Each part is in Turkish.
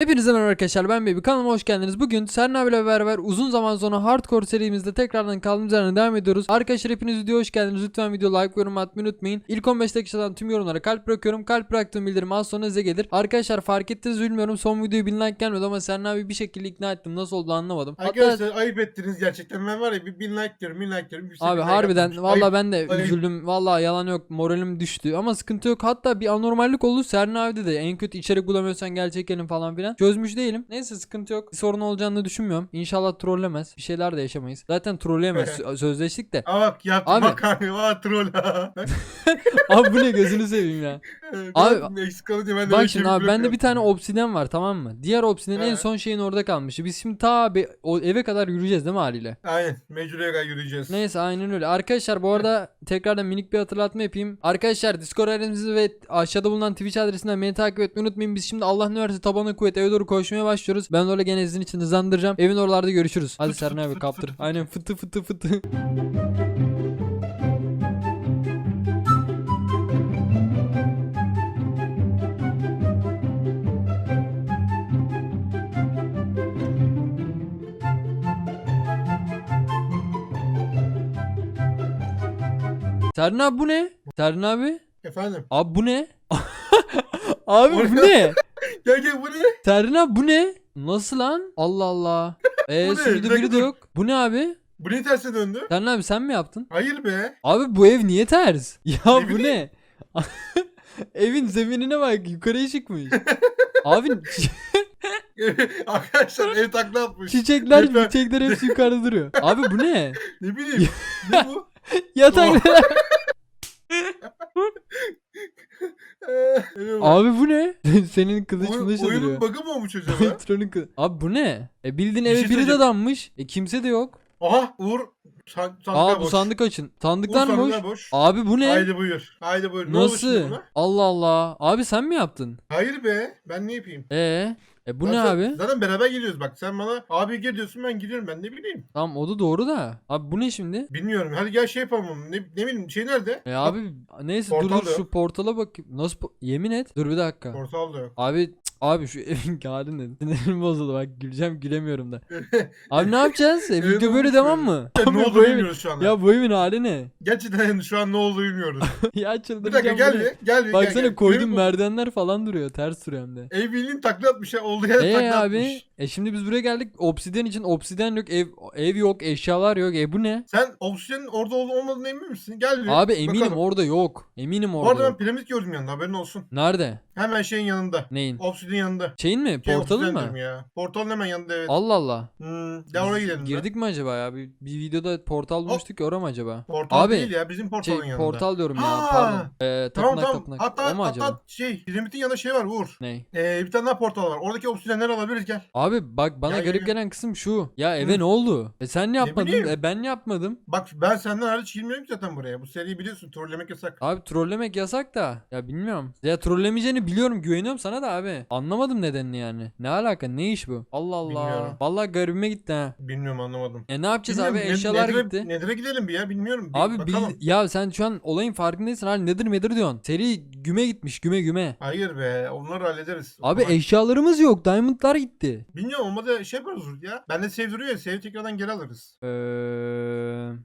Hepinize merhaba arkadaşlar ben Baby kanalıma hoş geldiniz. Bugün Serna abiyle beraber uzun zaman sonra Hardcore serimizde tekrardan kaldığımız yerden devam ediyoruz. Arkadaşlar hepiniz videoya hoş geldiniz. Lütfen video like ve yorum atmayı unutmayın. İlk 15 dakikadan tüm yorumlara kalp bırakıyorum. Kalp bıraktığım bildirim az sonra size gelir. Arkadaşlar fark ettiniz bilmiyorum son videoya 1000 like gelmedi ama Serna abi bir şekilde ikna ettim. Nasıl oldu anlamadım. Hatta Arkadaşlar ayıp ettiniz gerçekten. Ben var ya bir bin like diyorum, bin like diyorum. Bir Abi like harbiden atmamış. valla ben de ayıp. üzüldüm. Valla yalan yok. Moralim düştü ama sıkıntı yok. Hatta bir anormallik oldu. Serna abi de en kötü içerik bulamıyorsan gel çekelim falan filan. Çözmüş değilim. Neyse sıkıntı yok. Bir sorun olacağını düşünmüyorum. İnşallah trollemez. Bir şeyler de yaşamayız. Zaten trolleyemez. Sö- Sözleştik de. Aa bak yaptı Abi- abi. Aa troll. Abi bu ne gözünü seveyim ya. Abi- abi. Eksik kalınca ben de Bak şimdi şey abi bende bir tane obsiden var tamam mı? Diğer obsiden en son şeyin orada kalmıştı. Biz şimdi ta bir- o eve kadar yürüyeceğiz değil mi haliyle? Aynen. Mecburiyet kadar yürüyeceğiz. Neyse aynen öyle. Arkadaşlar bu arada tekrardan minik bir hatırlatma yapayım. Arkadaşlar Discord adresimizi ve aşağıda bulunan Twitch adresinden beni takip etmeyi unutmayın. Biz şimdi Allah ne verse tabana kuvvet eve doğru koşmaya başlıyoruz. Ben de öyle gene sizin için hızlandıracağım. Evin oralarda görüşürüz. Hadi Fıt Serna fıt abi kaptır. Aynen fıtı fıtı fıtı. Abi bu ne? Serna abi? Efendim. Abi bu ne? abi bu ne? ne? Gel gel bu ne? Serna bu ne? Nasıl lan? Allah Allah. Eee ne? Bir biri de yok. Bu ne abi? Bu niye terse döndü? Serna abi sen mi yaptın? Hayır be. Abi bu ev niye ters? Ya Ne bu ne? Evin zeminine bak yukarıya çıkmış. Abi Arkadaşlar ev takla atmış. çiçekler Lütfen. çiçekler hepsi yukarıda duruyor. Abi bu ne? Ne bileyim. ne bu? Bak. Abi bu ne? Senin kılıç Oyun- mılıç oyunun bug'ı mı olmuş acaba? Elektronik kılıç. Abi bu ne? E bildiğin Bir eve şey biri de söyleyeceğim. danmış. E kimse de yok. Aha Uğur san Aa bu boş. sandık açın. Uğur Sandıklar mı boş? boş. Abi bu ne? Haydi buyur. Haydi buyur. Ne oldu şimdi Nasıl? buna? Allah Allah. Abi sen mi yaptın? Hayır be. Ben ne yapayım? Ee, e bu ne Zaten- abi? Zaten beraber geliyoruz bak. Sen bana abi gel diyorsun ben gidiyorum. Ben ne bileyim. Tamam o da doğru da. Abi bu ne şimdi? Bilmiyorum. Hadi gel şey yapalım. Ne, ne bileyim şey nerede? E abi neyse dur portal dur da şu yok. portala bak. Nasıl po- yemin et. Dur bir dakika. Portal da yok. Abi cık, abi şu evin hali ne? Sinirim bozuldu bak güleceğim gülemiyorum da. Abi ne yapacağız? E, Evet, video böyle olmuş devam böyle. mı? ne Abi oldu bu evin, bilmiyoruz şu anda. ya bu evin hali ne? Gerçekten şu an ne oldu bilmiyoruz. ya bir dakika çıldıracağım. gel ne? bir. Gel bir. Baksana gel, koydum merdivenler falan duruyor ters duruyor hem de. Ev bildiğin takla atmış ya. Olduğu yere Ee takla abi e şimdi biz buraya geldik obsidyen için obsidyen yok ev ev yok eşyalar yok e bu ne? Sen oksijenin orada olup olmadığına emin misin? Gel bir. Abi eminim bakalım. orada yok. Eminim Bu orada. arada ben yok. piramit gördüm yanında haberin olsun. Nerede? Hemen şeyin yanında. Neyin? Obsidian yanında. Şeyin mi? Şey, Portalın obsidian mı? diyorum Ya. Portalın hemen yanında evet. Allah Allah. Hmm, gel oraya Biz gidelim. Girdik mi acaba ya? Bir, bir videoda portal bulmuştuk ya oraya mı acaba? Portal Abi, değil ya bizim portalın Şey, yanında. portal diyorum ya Ha! pardon. Ee, Tamam tapınak tamam. tapınak. Hatta, o mu acaba? hatta şey piramidin yanında şey var Uğur. Ney? Ee, bir tane daha portal var. Oradaki obsidyenleri alabiliriz gel. Abi bak bana Gel, garip gel, gel. gelen kısım şu. Ya eve Hı. ne oldu? E sen ne yapmadın? bileyim. E ben ne yapmadım? Bak ben senden hariç girmiyorum ki zaten buraya. Bu seriyi biliyorsun trollemek yasak. Abi trollemek yasak da. Ya bilmiyorum. Ya trollemeyeceğini biliyorum güveniyorum sana da abi. Anlamadım nedenini yani. Ne alaka ne iş bu? Allah Allah. Bilmiyorum. Vallahi garibime gitti ha. Bilmiyorum anlamadım. E ne yapacağız Bilmiyorum, abi ne- eşyalar Nether'e- gitti. Nether'e gidelim bir ya bilmiyorum. Bir Abi bil, bakalım. ya sen şu an olayın farkındaysın abi nedir nedir diyorsun. Seri güme gitmiş güme güme. Hayır be onları hallederiz. Abi Kolay. eşyalarımız yok. Diamondlar gitti. Bilmiyorum olmadı şey yaparız ya. Ben de save duruyor ya save tekrardan geri alırız. Eee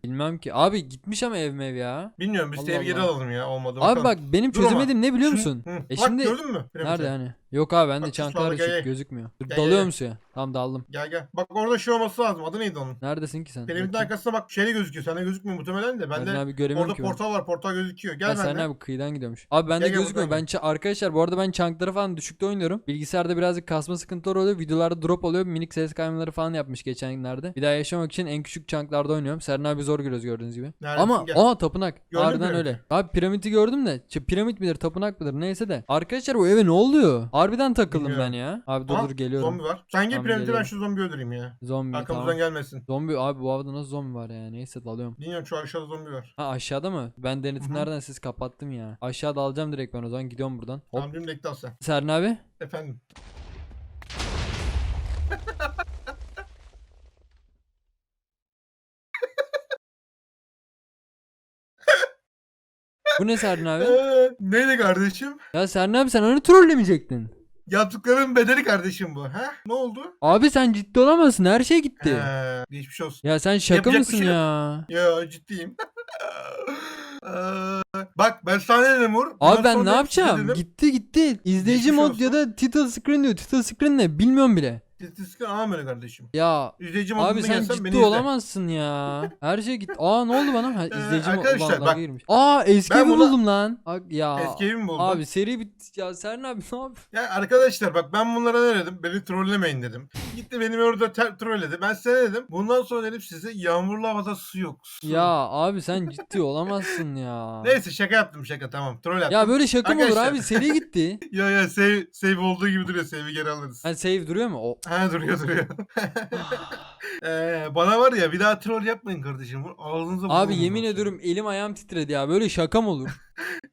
bilmem ki. Abi gitmiş ama ev mev ya. Bilmiyorum biz Allah save geri Allah. alalım ya olmadı. Abi bakalım. bak benim Dur ama. çözemediğim ne biliyor musun? Hı. E Bak şimdi gördün mü? piramidi? nerede yani? Yok abi bende Bak sağda, gel, gözükmüyor. Dur, Gel, dalıyorum gel. suya. Tamam daldım. Gel gel. Bak orada şey olması lazım. Adı neydi onun? Neredesin ki sen? Piramidin Bakayım. bak şeyle gözüküyor. Sende gözükmüyor muhtemelen de. Ben Ben abi göremiyorum orada ki ben. portal var. Portal gözüküyor. Gel Ha, sen benimle. abi kıyıdan gidiyormuş. Abi bende Gel, gel gözükmüyor. buradan Ben ça- arkadaşlar bu arada ben çankları falan düşükte oynuyorum. Bilgisayarda birazcık kasma sıkıntıları oluyor. Videolarda drop oluyor. Minik ses kaymaları falan yapmış geçen günlerde. Bir daha yaşamak için en küçük çanklarda oynuyorum. Serna abi zor görüyoruz gördüğünüz gibi. Neredesin? Ama Gel. aa tapınak. Gördün Harbiden piramidi. öyle. Abi piramidi gördüm de. Ç- piramit midir tapınak mıdır neyse de. Arkadaşlar bu eve ne oluyor? Harbiden takıldım Bilmiyorum. ben ya. Abi dur Aha, dur geliyorum. Zombi var. Sen gel Tamam, piramidi ben geliyorum. şu zombi öldüreyim ya. Zombi Arkamızdan tamam. gelmesin. Zombi abi bu havada nasıl zombi var ya? Neyse dalıyorum. Bilmiyorum şu aşağıda zombi var. Ha aşağıda mı? Ben denetimlerden siz kapattım ya. Aşağıda alacağım direkt ben o zaman gidiyorum buradan. Hop. Tamam bekle al sen. Serna abi. Efendim. Bu ne Serna abi? Eee, neydi kardeşim? Ya Serna abi sen onu trollemeyecektin. Yaptıkların bedeli kardeşim bu. Ha? Ne oldu? Abi sen ciddi olamazsın. Her şey gitti. Ee, geçmiş olsun. Ya sen şaka Yapacak mısın şey ya? Ya ciddiyim. Ee, Bak ben sana ne? Bundan Abi ben ne yapacağım? dedim, Gitti gitti. İzleyici Geçmiş mod olsun. ya da title screen diyor. Title screen ne? Bilmiyorum bile. Statistik alma kardeşim. Ya İzleyici modunda abi sen ciddi olamazsın ya. Her şey gitti. Aa ne oldu bana? Ha, izleyici mod arkadaşlar, bak, girmiş. Aa evi buna- buldum lan. Bak ya. Eski evimi buldum. Abi seri bitti. Ya Seren abi ne yapıyorsun? Ya arkadaşlar bak ben bunlara ne dedim? Beni trollemeyin dedim. Gitti benim orada ter- trolledi. Ben size dedim? Bundan sonra dedim size yağmurlu havada su yok. Su. Ya abi sen ciddi olamazsın ya. Neyse şaka yaptım şaka tamam. Troll yaptım. Ya böyle şaka mı olur abi? Seri gitti. Ya ya save, save olduğu gibi duruyor. Save'i geri alırız. Ha save duruyor mu? O. Ha duruyor duruyor. Ee, bana var ya bir daha troll yapmayın kardeşim. Ağzınıza Abi vurun yemin ediyorum elim ayağım titredi ya. Böyle şaka mı olur?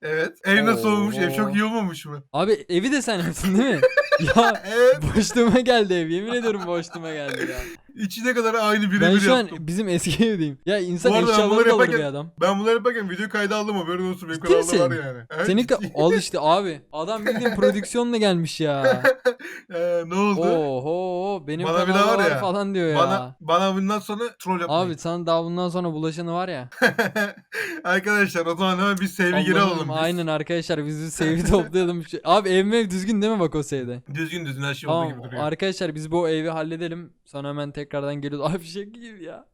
Evet. Ev nasıl olmuş? Ev Oo. çok iyi olmamış mı? Abi evi de sen yaptın değil mi? ya Evet. boşluğuma geldi ev. Yemin ediyorum boşluğuma geldi ya. İçine kadar aynı Ben birebir şu an bizim eski evdeyim. Ya insan Bu arada ben eşyaları bunları da alır yaparken- adam. Ben bunları yaparken video kaydı aldım haberin olsun. Benim Ciddi kanalda var misin? yani. Evet, Senin ka- al işte abi. Adam bildiğin prodüksiyonla gelmiş ya. Ee, ne oldu? Oho benim Bana bir kanalda daha var var ya, falan diyor ya. Bana bana bundan sonra troll yapmayın. Abi sana daha bundan sonra bulaşanı var ya. Arkadaşlar o zaman hemen bir save'i geri Allah'ım, alalım biz. Aynen arkadaşlar biz bir save'i toplayalım. Şu- Abi ev mev düzgün değil mi bak o save'de? Düzgün düzgün her şey olduğu Tamam gibi duruyor. arkadaşlar biz bu evi halledelim. Sonra hemen tekrardan geliyoruz. Abi şaka gibi ya.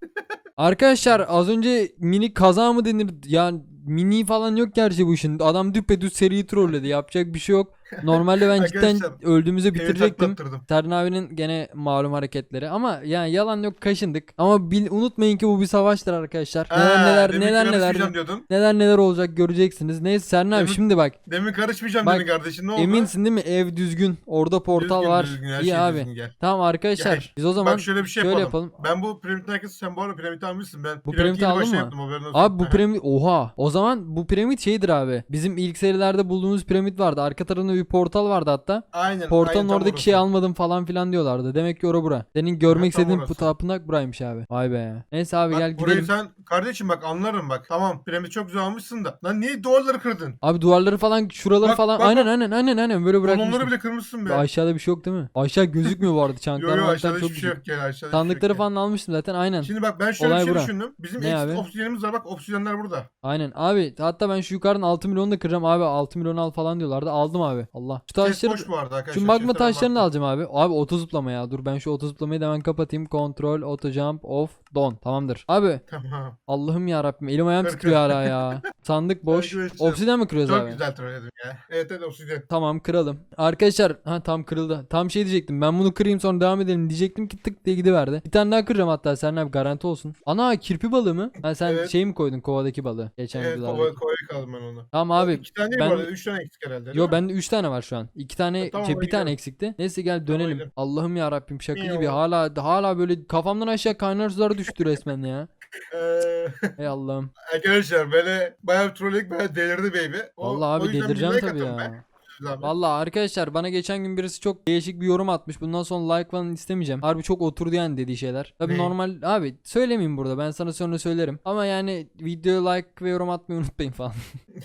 arkadaşlar az önce mini kaza mı denir? Ya mini falan yok gerçi bu işin. Adam düpedüz seriyi trolledi. Yapacak bir şey yok. Normalde ben cidden Arkadaşlar, öldüğümüzü bitirecektim. taklattırdım. Abinin gene malum hareketleri ama yani yalan yok kaşındık. Ama bil, unutmayın ki bu bir savaştır arkadaşlar. Neler Ha, neler demin neler neler karışmayacağım diyordun. neler neler olacak göreceksiniz. Neyse Serdar abi Demin- şimdi bak Demin karışmayacağım Bak, dedin kardeşim ne oldu? eminsin değil mi ev düzgün orada portal Düzgün, var. düzgün, her İyi şey abi. düzgün, gel. Tamam arkadaşlar Gel. biz o zaman Bak şöyle bir şey şöyle yapalım. yapalım. Ben bu piramit arkası sen bu arada piramit almışsın. Ben Bu piramit piramidi yeni aldın mı? yaptım haberin olsun. Abi bu Aha. piramit oha o zaman bu piramit şeydir abi. Bizim ilk serilerde bulduğumuz piramit vardı. Arka tarafında bir portal vardı hatta. Aynen. Portalın aynen, oradaki şeyi almadım falan filan diyorlardı. Demek ki ora bura. Senin görmek tam istediğin bu orası. tapınak buraymış abi. Vay be. Neyse abi Bak, gel burayı gidelim. sen kardeşim bak anlarım bak. Tamam piramit çok güzel almışsın da. Lan niye duvarları kırdın? Abi duvarları falan şuraları Bak, falan bak, aynen aynen aynen aynen böyle bırakmıştım. Kolonları bile kırmışsın be. Aşağıda bir şey yok değil mi? Aşağı gözükmüyor bu arada. Yo Çanklar yo manklar aşağıda çok hiçbir şey yok gel aşağıda. şey Sandıkları yok, falan almıştım zaten aynen. Şimdi bak ben şöyle Olay bir şey bura. düşündüm. Bizim Ne eksik obsidyenimiz var bak obsidyenler burada. Aynen abi hatta ben şu yukarının 6 milyonu da kıracağım abi 6 milyon al falan diyorlardı aldım abi Allah. Şu taşları boş bu arada arkadaşlar. şu magma chest'e ben taşlarını alacağım abi. Abi oto zıplama ya dur ben şu oto zıplamayı da hemen kapatayım. Control auto jump off don tamamdır. Abi Tamam. Allah'ım ya Rabbim elim ayağım Kır, titriyor hala ya. Sandık boş. Arkadaşlar, Obsidian mı kırıyoruz Çok abi? güzel trolledim ya. Evet evet obsidyen. Tamam kıralım. Arkadaşlar ha tam kırıldı. Tam şey diyecektim. Ben bunu kırayım sonra devam edelim diyecektim ki tık diye gidiverdi. Bir tane daha kıracağım hatta sen abi garanti olsun. Ana kirpi balığı mı? Ha sen Evet. şey mi koydun kovadaki balığı? Geçen Evet videolarda. kovaya kovaya kaldım ben onu. Tamam abi. İki tane değil ben- bu arada. Üç tane eksik herhalde. değil Yo mi? bende 3 tane var şu an. 2 tane Ha, tamam, şey, bir tane eksikti. Neyse gel Tamam, dönelim. gidelim. Allah'ım ya Rabbim şaka İyi gibi. oldu. Hala hala böyle kafamdan aşağı kaynar sular düştü resmen ya. Ee, Ey Allah'ım. arkadaşlar böyle bayağı trolledik bayağı delirdi baby. O, Vallahi abi o delireceğim tabii atın be. Zahmet. Vallahi arkadaşlar bana geçen gün birisi çok değişik bir yorum atmış. Bundan sonra like falan istemeyeceğim. Harbi çok oturdu yani dediği şeyler. Tabii Ne? normal abi söylemeyeyim burada. Ben sana sonra söylerim. Ama yani videoya like ve yorum atmayı unutmayın falan.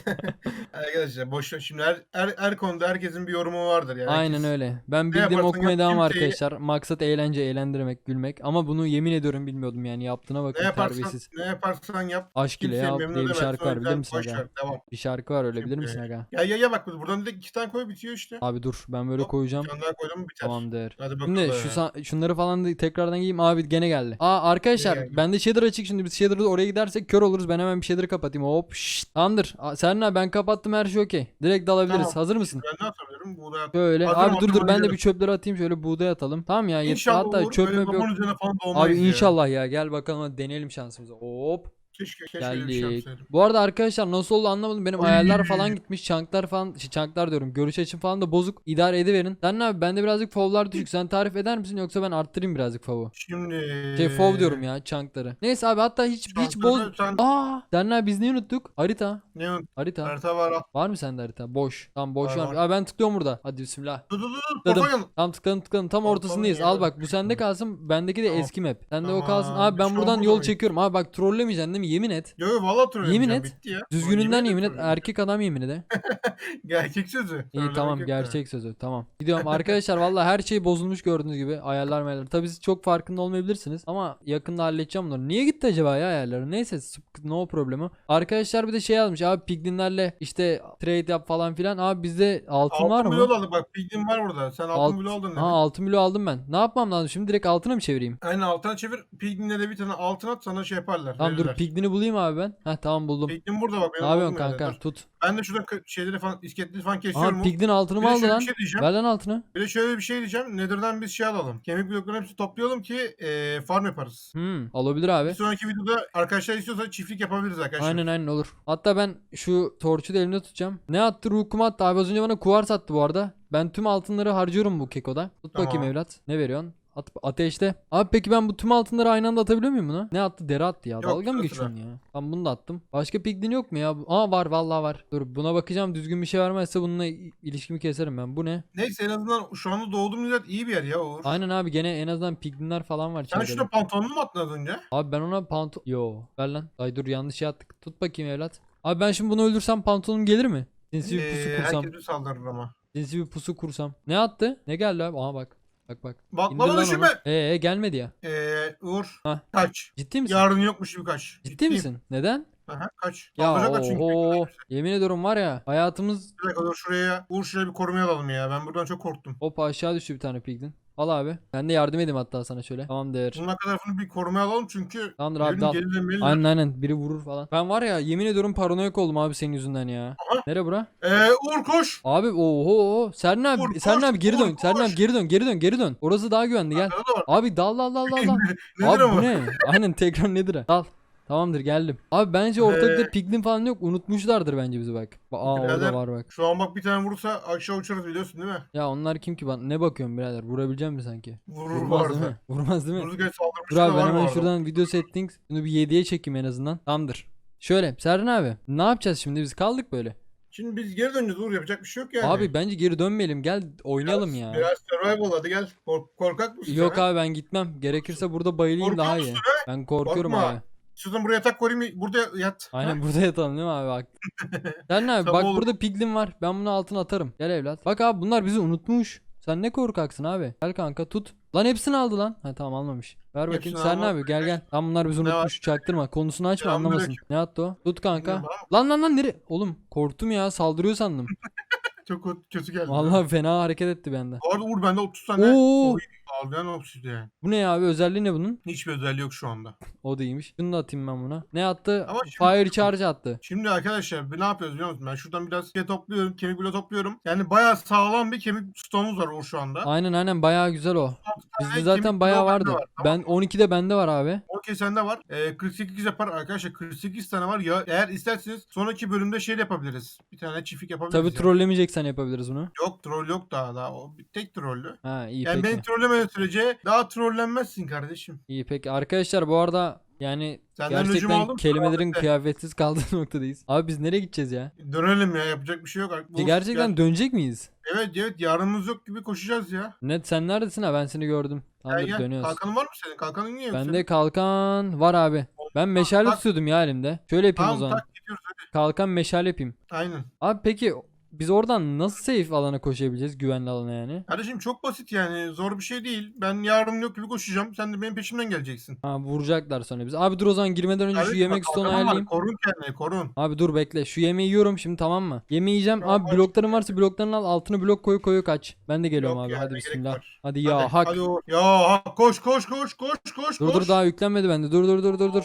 Arkadaşlar boş ver. Şimdi her, her, her konuda herkesin bir yorumu vardır yani. Aynen Herkes- öyle. Ben bildiğim yaparsan okumaya yap, devam kimseyi- arkadaşlar. Maksat eğlence, eğlendirmek, gülmek. Ama bunu yemin ediyorum bilmiyordum yani. Yaptığına Ne bakın yaparsan, terbiyesiz. ne yaparsan yap. Aşk ile Kimseyi ya memnun diye bir edemezsin, şarkı o var bilir yüzden misin boş aga? ver, Devam. Bir şarkı var öyle bilir misin aga? Ya ya ya bak buradan direkt iki tane koy bitiyor işte. Abi dur ben böyle Hop, koyacağım. Bir tane daha koydum biter. Tamamdır. Hadi bakalım. Şimdi şu sa- şunları falan da tekrardan giyeyim. Abi gene geldi. Aa arkadaşlar Gene geldi. bende shader açık şimdi biz shader'da oraya gidersek kör oluruz. Ben hemen bir shader kapatayım. Hop şşt. Tamamdır. Aa, Serna ben kapattım her şey okey. Direkt dalabiliriz. Tamam. Hazır mısın? Ben ne atabilirim? Buğday at. Şöyle. Hazırım, Abi dur hazırım, dur ben de hazırım. bir çöpleri atayım. Şöyle buğday atalım. Tamam ya. yet- İnşallah Hatta olur. çöp Böyle möp yok. üzerine falan Abi ya. inşallah ya. Gel bakalım hadi deneyelim şansımızı. Hop. Keşke keşke öyle bir şey Geldik. yapsaydım. Bu arada arkadaşlar nasıl oldu anlamadım. Benim ayarlar falan gitmiş. Çanklar falan, şey, çanklar diyorum. Görüş açım falan da bozuk. İdare ediverin. Sen ne abi bende birazcık fovlar düşük. Sen tarif eder misin yoksa ben arttırayım birazcık fovu? Şimdi. Şey fov diyorum ya çankları. Neyse abi hatta hiç hiç boz. sen- Aa, ne abi, biz neyi unuttuk? Harita. Ne o? Harita. Harita var. al. Var mı sende harita? Boş. Tamam boş Var, var. var. Aa, ben tıklıyorum burada. Hadi bismillah. Dur dur dur. dur. Tam tıkladım tıkladım. Tam Ortalama ortasındayız. Al bak bu sende kalsın. Bendeki de Tamam. eski map. Sende o kalsın. Tamam, Abi ben an buradan burada yol çekiyorum. Abi bak trollemeyeceksin değil mi? Mi yemin et. Yo yo valla trollemeyeceğim. Yemin et. Bitti ya. Düzgününden Yemin et. Erkek adam yemin de. Gerçek sözü. İyi tamam yok gerçek sözü tamam. Gidiyorum arkadaşlar valla her şey bozulmuş gördüğünüz gibi ayarlar mayarlar. Tabii siz çok farkında olmayabilirsiniz ama yakında halledeceğim bunları. Niye gitti acaba ya ayarları? Neyse no problemi. Arkadaşlar bir de şey yazmış abi piglinlerle işte trade yap falan filan. Abi bizde altın, var Altın mı? blok aldık bak piglin var burada. Sen altın Alt- bloğu aldın Ha altın bloğu aldım ben. Ne yapmam lazım? Şimdi direkt altına mı çevireyim? Aynen altına çevir. Piglin'e de bir tane altın at sana şey yaparlar. Tamam dur verirler. Piglini bulayım abi ben. Heh tamam buldum. Piglin burada bak. Ne yapıyorsun kanka? Dur. Tut. Ben de şurada şeyleri falan iskeletleri falan Aha kesiyorum. piglin altını Bir mı aldı lan? bir şey diyeceğim. Ver lan altını. Bir de şöyle bir şey diyeceğim. Nether'dan biz şey alalım. Kemik bloklarını hepsini toplayalım ki e, farm yaparız. Hmm, olabilir Bir abi. sonraki videoda arkadaşlar istiyorsa çiftlik yapabiliriz arkadaşlar. Aynen aynen olur. Hatta ben şu torçu da elimde tutacağım. Ne attı? Ruh attı. Abi az önce bana kuvars attı bu arada. Ben tüm altınları harcıyorum bu kekoda. Tut bakayım Tamam. evlat. Ne veriyorsun? At, ateşte. Abi peki ben bu tüm altınları aynı anda atabiliyor muyum buna? Ne attı? Deri attı ya. Yok, Dalga mı geçiyorsun ya? Tamam bunu da attım. Başka piglin yok mu ya? Aa var vallahi var. Dur buna bakacağım. Düzgün bir şey vermezse bununla ilişkimi keserim ben. Bu ne? Neyse en azından şu anda doğduğumuz yer iyi bir yer ya Uğur. Aynen abi gene en azından piglinler falan var Sen çevrede. şurada pantolonunu mu attın az önce? Abi ben ona pantolon... Yo ver lan. Ay dur yanlış şey attık. Tut bakayım evlat. Abi ben şimdi bunu öldürsem pantolonum gelir mi? Sinsi bir pusu Ee, kursam. herkes bir saldırır ama. Sinsi bir pusu kursam. Ne attı? Ne geldi abi? Aha bak. Bak bak. Bak İndir bana lan onu. düşünme. Ee gelmedi ya. Ee, Uğur Hah. kaç. Ciddi misin? Yarın yokmuş gibi kaç. Ciddi Ciddiyim. misin? Neden? Aha, kaç. Ya çünkü. oho. Yemin ediyorum var ya hayatımız Bir dakika dur şuraya. Uğur şuraya bir korumaya alalım ya. Ben buradan çok korktum. hop aşağı düştü bir tane piglin. Al abi. Ben de yardım edeyim hatta sana şöyle. Tamam değer. Bunun tarafını bir korumaya alalım çünkü Tamamdır abi dal. geri dönmeli. Aynen aynen biri vurur falan. Ben var ya yemin ediyorum paranoyak oldum abi senin yüzünden ya. Aha. Nere bura? Ee, Uğur koş. Abi oho Serna abi Vur, Serna koş, abi geri vur, dön. Serna abi koş. geri dön geri dön geri dön. Orası daha güvenli gel. Arkada da var. Abi dal dal dal dal dal. Nedir abi ama? bu ne? Aynen tekrar nedir? ha? Dal. Tamamdır geldim. Abi bence ortalıkta Ee, piglin falan yok. Unutmuşlardır bence bizi bak. Ba- Aa orada Birader, var bak. Şu an bak bir tane vurursa aşağı uçarız biliyorsun değil mi? Ya onlar kim ki bana? Ne bakıyorsun birader? Vurabileceğim mi sanki? Vurur Vurmaz değil mi? Vurmaz değil mi? Saldırmış Dur abi ben hemen şuradan video settings. Bunu bir 7'ye çekeyim en azından. Tamamdır. Şöyle Serhan abi ne yapacağız şimdi biz kaldık böyle. Şimdi biz geri döneceğiz Uğur yapacak bir şey yok yani. Abi bence geri dönmeyelim gel oynayalım ya. Biraz survival hadi gel. Kork- korkak mısın Yok sen? abi ben gitmem. Gerekirse burada bayılayım daha iyi. Ben korkuyorum Korkma. abi. Şuradan buraya yatak koyayım burada yat. Aynen burada yatalım değil mi abi bak. Sen ne abi bak oğlum. burada piglin var. Ben bunu altına atarım. Gel evlat. Bak abi bunlar bizi unutmuş. Sen ne korkaksın abi. Gel kanka tut. Lan hepsini aldı lan. Ha tamam almamış. Ver bakayım. Hepsini Sen ne abi gel gel. Tam bunlar bizi unutmuş. Çaktırma. Konusunu açma anlamasın. Selamünaleyküm. Ne attı o? Tut kanka. Lan lan lan nere? Oğlum korktum ya saldırıyor sandım. Çok kötü- kötü geldi. Vallahi fena hareket etti bende. Bu arada Uğur bende 30 tane. Oo. Oy, Algıyan obsidyen. Bu ne ya abi özelliği ne bunun? Hiçbir özelliği yok şu anda. O da iyiymiş. Şunu da atayım ben buna. Ne attı? Ama şimdi- Fire charge attı. Şimdi arkadaşlar ne yapıyoruz biliyor musun? Ben şuradan biraz şey topluyorum, kemik bile topluyorum. Yani bayağı sağlam bir kemik stoğumuz var Uğur şu anda. Aynen aynen bayağı güzel o. Bizde kemik zaten bayağı bloğu bende vardı. var, tamam Ben 12'de bende var abi. Okey sende var. Ee, 48 yapar arkadaşlar. 48 tane var. Ya eğer isterseniz sonraki bölümde şey de yapabiliriz. Bir tane çiftlik yapabiliriz. Tabi ya. trollemeyeceksen yapabiliriz bunu. Yok troll yok daha daha. O bir tek trollü. Ha iyi Yani peki. beni trollemediğin sürece daha trollenmezsin kardeşim. İyi peki. Arkadaşlar bu arada yani Senden gerçekten aldım, kelimelerin kıyafetsiz kaldığı noktadayız. Abi biz nereye gideceğiz ya? Dönelim ya yapacak bir şey yok. Bu- gerçekten ya- dönecek miyiz? evet evet yarınımız yok gibi koşacağız ya. Net sen neredesin ha ben seni gördüm. Gel Tamamdır gel. dönüyoruz. Kalkanın var mı senin? Kalkanın niye yok senin? Bende kalkan var abi. Ben meşale tak. tutuyordum ya elimde. Şöyle yapayım o Tamam zaman. tak gidiyoruz hadi. Kalkan meşale yapayım. Aynen. Abi peki biz oradan nasıl safe alana koşabileceğiz? Güvenli alana yani. Kardeşim çok basit yani. Zor bir şey değil. Ben yarın yok gibi koşacağım. Sen de benim peşimden geleceksin. Ha vuracaklar sonra biz. Abi dur o zaman girmeden önce şu Kardeşim, yemek bak, var. ayarlayayım. Korun kendini korun. Abi dur bekle. Şu yemeği yiyorum şimdi tamam mı? Yemeği yiyeceğim. Tamam, Abi hadi. blokların varsa bloklarını al. Altını blok koy koy kaç. Ben de geliyorum Yok abi. ya, hadi ne gerek bismillah. var? Hadi ya hak. hadi o- Ya hak koş koş koş koş koş dur koş. dur daha yüklenmedi bende. Dur dur dur dur dur.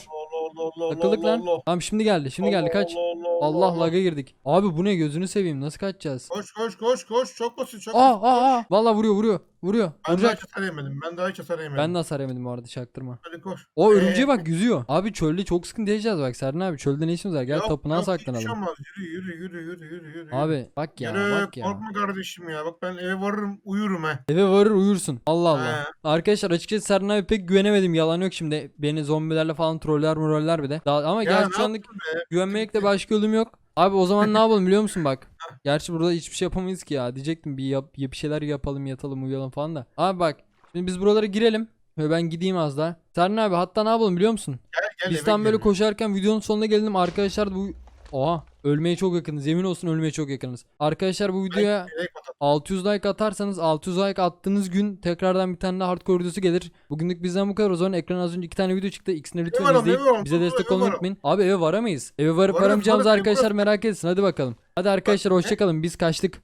Allah Allah Allah Takıldık Allah lan. Allah. Tamam şimdi geldi. Şimdi geldi kaç. Allah, Allah laga girdik. Abi bu ne gözünü seveyim. Nasıl kaçacağız? Koş koş koş koş. Çok basit çok Aa basit. aa aa. Valla vuruyor vuruyor. Vuruyor. Ben daha Vuracak. hiç hasar yemedim. Ben daha hiç hasar yemedim. Ben de hasar yemedim bu arada çaktırma. Hadi koş. O Ee, örümceğe bak yüzüyor. Abi çölde çok sıkıntı yaşayacağız bak Serna abi. Çölde ne işimiz var? Gel yok, tapınağa yok, saklanalım. şey olmaz. Yürü yürü yürü yürü yürü yürü. Abi bak ya yürü, bak ya. korkma kardeşim ya. Bak ben eve varırım uyurum he. Eve varır uyursun. Allah Allah. He. Arkadaşlar açıkçası Serna abi pek güvenemedim. Yalan yok şimdi. Beni zombilerle falan troller mroller bir de. Daha, ama Ya gerçi şu anlık be? güvenmekle başka yolum yok. Abi o zaman ne yapalım biliyor musun bak. Gerçi burada hiçbir şey yapamayız ki ya. Diyecektim bir, yap, bir şeyler yapalım yatalım uyuyalım falan da. Abi bak. Şimdi biz buralara girelim. Ve ben gideyim az daha. Serna abi hatta ne yapalım biliyor musun? Gel gel Biz tam böyle koşarken videonun sonuna geldim arkadaşlar bu Oha ölmeye çok yakınız yemin olsun ölmeye çok yakınız. Arkadaşlar bu videoya Direkt atalım. 600 like atarsanız 600 like attığınız gün tekrardan bir tane daha hardcore videosu gelir. Bugünlük bizden bu kadar o zaman ekrana az önce iki tane video çıktı. İkisini lütfen varım, izleyip eve varım, bize destek olmayı unutmayın. Abi eve varamayız. Eve varıp varamayacağımızı arkadaşlar merak etsin hadi bakalım. Hadi arkadaşlar hoşçakalın biz kaçtık.